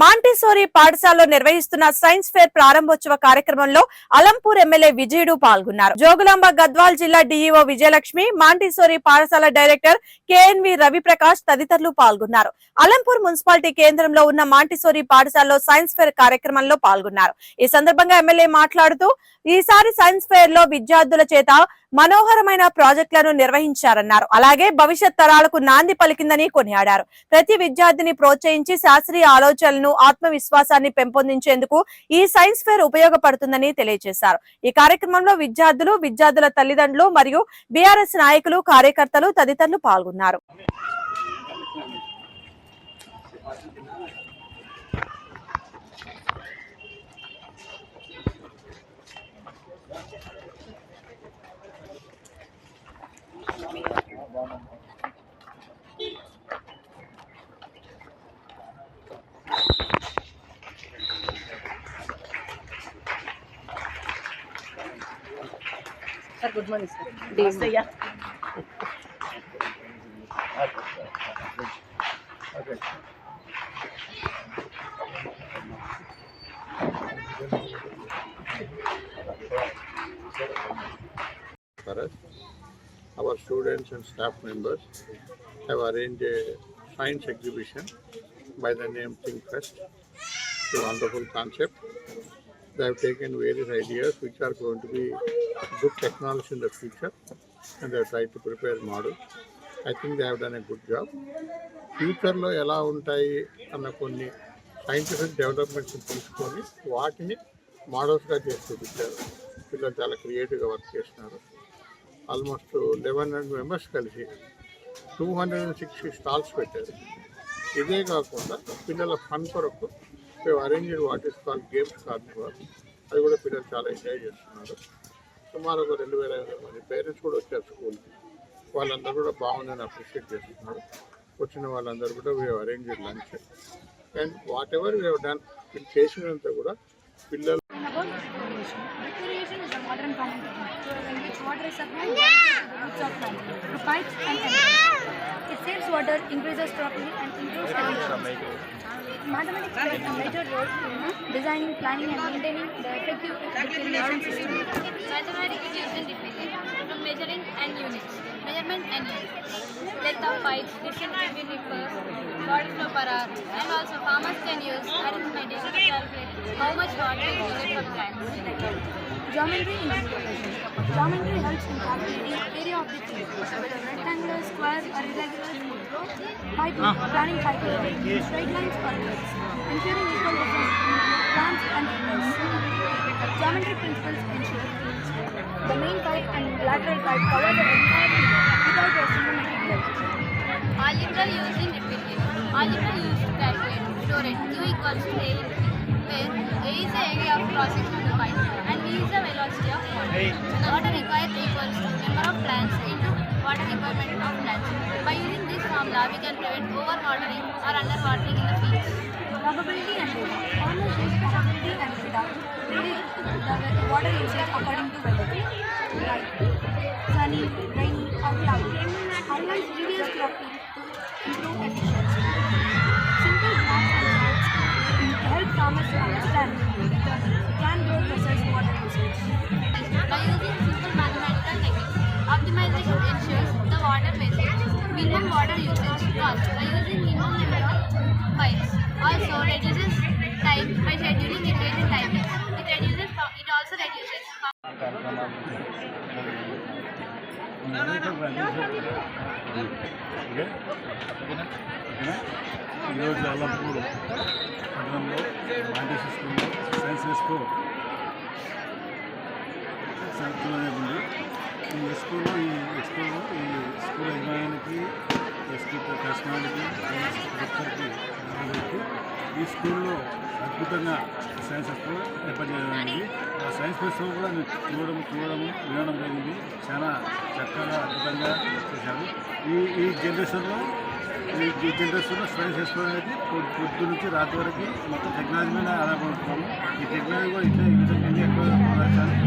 Montessori పాఠశాలలో నిర్వహిస్తున్న science fair ప్రారంభోత్సవ కార్యక్రమంలో అలంపూర్ ఎమ్మెల్యే విజయుడు పాల్గొన్నారు. జోగులాంబ గద్వాల్ జిల్లా డీఈఓ విజయలక్ష్మి మాంటిసోరి పాఠశాల డైరెక్టర్ కేఎన్వి రవిప్రకాష్ తదితరులు పాల్గొన్నారు. అలంపూర్ మున్సిపాలిటీ కేంద్రంలో ఉన్న మాంటిసోరీ పాఠశాలలో సైన్స్ ఫేర్ కార్యక్రమంలో పాల్గొన్నారు. ఈ సందర్భంగా ఎమ్మెల్యే మాట్లాడుతూ ఈసారి సైన్స్ ఫేర్లో విద్యార్థుల చేత మనోహరమైన ప్రాజెక్టులను నిర్వహించారన్నారు. అలాగే భవిష్యత్ తరాలకు నాంది పలికిందని కొనియాడారు. ప్రతి విద్యార్థిని ప్రోత్సహించి శాస్త్రీయ ఆలోచనలను ఆత్మవిశ్వాసాన్ని పెంపొందించేందుకు ఈ సైన్స్ ఫేర్ ఉపయోగపడుతుందని తెలియజేశారు. ఈ కార్యక్రమంలో విద్యార్థులు విద్యార్థుల తల్లిదండ్రులు మరియు బీఆర్ఎస్ నాయకులు కార్యకర్తలు తదితరులు పాల్గొన్నారు. Sir good morning sir day for us. Our students and staff members have arranged a science exhibition by the name Think Fest. It's a wonderful concept. They have taken various ideas which are going to be good technology in the future and they have tried to prepare model. I think they have done a good job. ఫ్యూచర్లో ఎలా ఉంటాయి అన్న కొన్ని scientific developments తీసుకొని వాటిని మోడల్స్గా చేసి చూపించారు పిల్లలు చాలా క్రియేటివ్గా వర్క్ చేస్తున్నారు ఆల్మోస్ట్ లెవెన్ హండ్రెడ్ మెంబర్స్ కలిసి two hundred and sixty stalls పెట్టారు ఇదే కాకుండా పిల్లల ఫన్ కొరకు మేము arranged what is call games carnival అది కూడా పిల్లలు చాలా ఎంజాయ్ చేస్తున్నారు సుమారు ఒక రెండు వేల ఐదు మంది పేరెంట్స్ కూడా వచ్చారు స్కూల్కి. వాళ్ళందరూ కూడా బాగుందని అప్రిషియేట్ చేస్తున్నారు. వచ్చిన వాళ్ళందరూ కూడా we arrange lunch and whatever we done చేసినంత కూడా పిల్లలు about recreation. Recreation is a modern form of technique in which water is supplied to the roots of plants through pipes and tanks. It saves water, increases cropping, and improves efficiency. Mathematics plays a major role in designing, planning, and maintaining the effective recreation system. Mathematics is used in differently from measuring and units, measurement and units, length of pipes, distance between rippers, water flow per hour, and also farmers can use arithmetic to calculate how much water is needed for plants. Geometry in. Geometry helps in calculating area of the field, whether rectangular, square, or irregular, piping, planning ah. piping, straight lines or curves, ensuring equal difference between plants and animals. Geometry principles ensure pipe and pipe cover the entire without a symmetric level. Algebra used in refrigeration. Algebra used to calculate flow rate Q equals to A into where A is the area of crossing of the pipe and V is the velocity of water. The water required equals to number of plants into water requirement of plants. By using this formula, we can prevent overwatering or underwatering in the fields. Probability and data. Farmers use probability and data predict the water usage according to weather. Sunny, rainy, or cloudy. Highlights reduce cropping to improve efficiency. Simple graphs and charts help farmers to understand the plant growth versus water usage. By using simple mathematical techniques, optimization ensures the water wastage, minimum water usage cost by using minimum of pipes. Also reduces time by scheduling irrigation timings. It reduces. It also reduces. ఈరోజు అల్లంపూర్ పట్టణంలో Monty స్కూల్లో science expo జరుగుతూనే ఉంది ఈ ఎక్స్పోలో ఈ ఎక్స్పోలో ఈ school యజమానికి SP కృష్ణానికి ప్రొఫెసర్కి అందరికీ ఈ స్కూల్లో అద్భుతంగా సైన్స్ ఎక్స్పో ఏర్పాటు చేయడం జరిగింది ఆ సైన్స్ ఫెస్టివల్ కూడా నేను చూడడం చూడడం వినడం జరిగింది. చాలా చక్కగా అద్భుతంగా చేశారు. ఈ ఈ జనరేషన్లో ఈ జనరేషన్లో సైన్స్ ఎక్స్పో అనేది పొద్దు నుంచి రాత్రి వరకు మొత్తం టెక్నాలజీ మీద ఆధారపడుతున్నాము ఈ టెక్నాలజీ కూడా ఇట్లా ఈ విధంగా ఎక్కువ ప్రోత్సహించాలని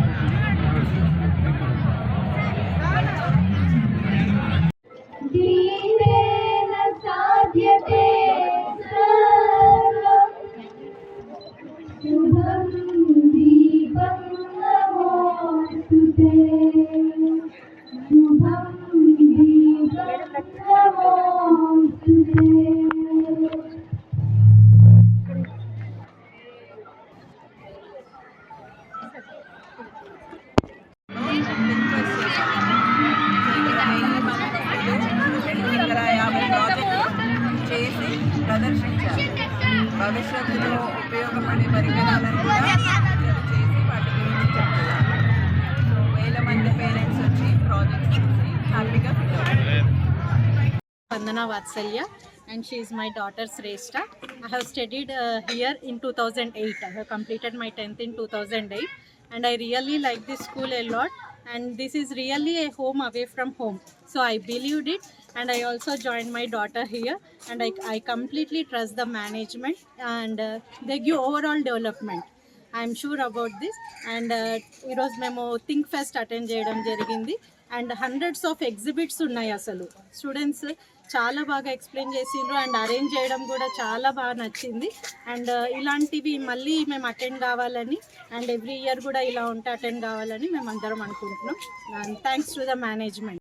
భవిష్యత్తులో ఉపయోగపడే పరికరాలను కూడా చేసి వాటి గురించి చెప్తున్నారు సో వేల మంది పేరెంట్స్ వచ్చి ప్రాజెక్ట్ చూసి హ్యాపీగా ఫీల్ అవుతారు Vandana Vatsalya and she is my daughter Sreshta. I have studied uh, here in 2008. I have completed my 10th in 2008 and I really like this school a lot and this is really a home away from home. So I believed it and I also joined my daughter here and I, I completely trust the management and uh, they give overall development. I'm sure about this and ఈరోజు మేము think pest attend చేయడం జరిగింది. And hundreds of exhibits ఉన్నాయి అసలు. Students చాలా బాగా explain చేసిండ్రు and arrange చేయడం కూడా చాలా బాగా నచ్చింది. అండ్ uh, ఇలాంటివి మళ్ళీ మేము అటెండ్ కావాలని అండ్ ఎవ్రీ ఇయర్ కూడా ఇలా ఉంటే అటెండ్ కావాలని మేము అందరం అనుకుంటున్నాం థ్యాంక్స్ టు ద మేనేజ్మెంట్